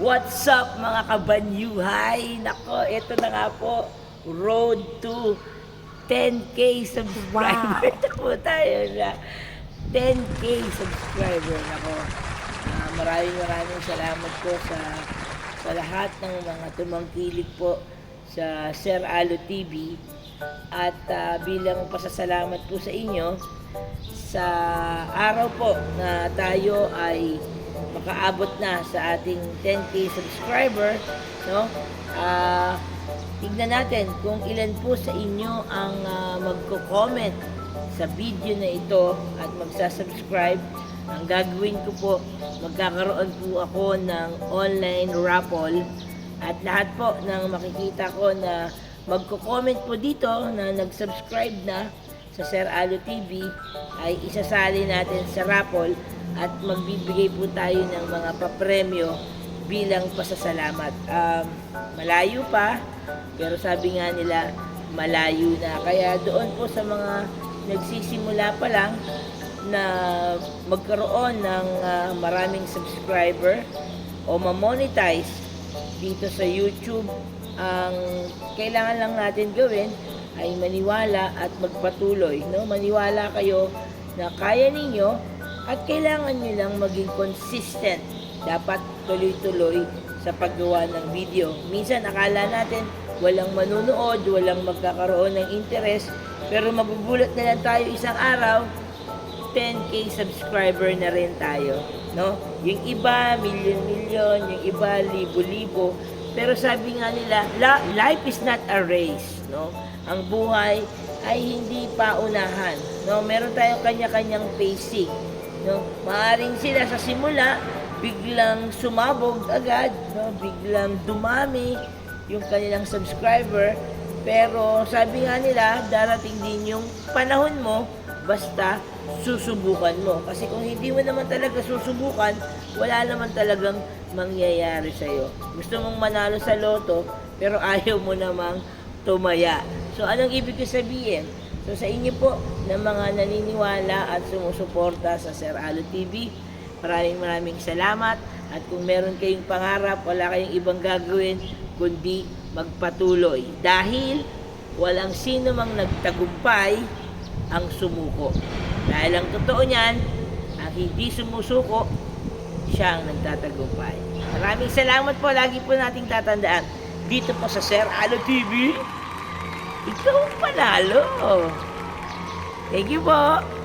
What's up mga kabanyuhay? Nako, ito na nga po. Road to 10k subscriber na po tayo na 10k subscriber. Nako, ah, maraming maraming salamat po sa sa lahat ng mga tumangkilik po sa Sir Alo TV at ah, bilang pasasalamat po sa inyo sa araw po na tayo ay makaabot na sa ating 10k subscriber no? Ah tignan natin kung ilan po sa inyo ang ah, magko-comment sa video na ito at magsa-subscribe. Ang gagawin ko po magkakaroon po ako ng online raffle at lahat po ng makikita ko na magko-comment po dito na nag-subscribe na sa Sir Alo TV ay isasali natin sa raffle at magbibigay po tayo ng mga papremyo bilang pasasalamat. Um, malayo pa, pero sabi nga nila, malayo na. Kaya doon po sa mga nagsisimula pa lang na magkaroon ng ah, maraming subscriber o ma-monetize dito sa YouTube, ang kailangan lang natin gawin ay maniwala at magpatuloy. No? Maniwala kayo na kaya ninyo at kailangan nyo lang maging consistent. Dapat tuloy-tuloy sa paggawa ng video. Minsan akala natin walang manunood, walang magkakaroon ng interest, pero mabubulat na lang tayo isang araw, 10k subscriber na rin tayo, no? Yung iba milyon-milyon, yung iba libo-libo. Pero sabi nga nila, la- life is not a race, no? Ang buhay ay hindi paunahan, no? Meron tayong kanya-kanyang pacing, no? Maaring sila sa simula biglang sumabog agad, no? Biglang dumami yung kanilang subscriber. Pero sabi nga nila, darating din yung panahon mo basta susubukan mo. Kasi kung hindi mo naman talaga susubukan, wala naman talagang mangyayari sa'yo. Gusto mong manalo sa loto, pero ayaw mo namang tumaya. So, anong ibig ko sabihin? So, sa inyo po, na mga naniniwala at sumusuporta sa Sir Alo TV, maraming maraming salamat. At kung meron kayong pangarap, wala kayong ibang gagawin, kundi magpatuloy. Dahil walang sino mang nagtagumpay ang sumuko. Dahil ang totoo niyan, ang hindi sumusuko, siya ang nagtatagumpay. Maraming salamat po. Lagi po nating tatandaan. Dito po sa Sir Alo TV, ikaw ang panalo. Thank you po.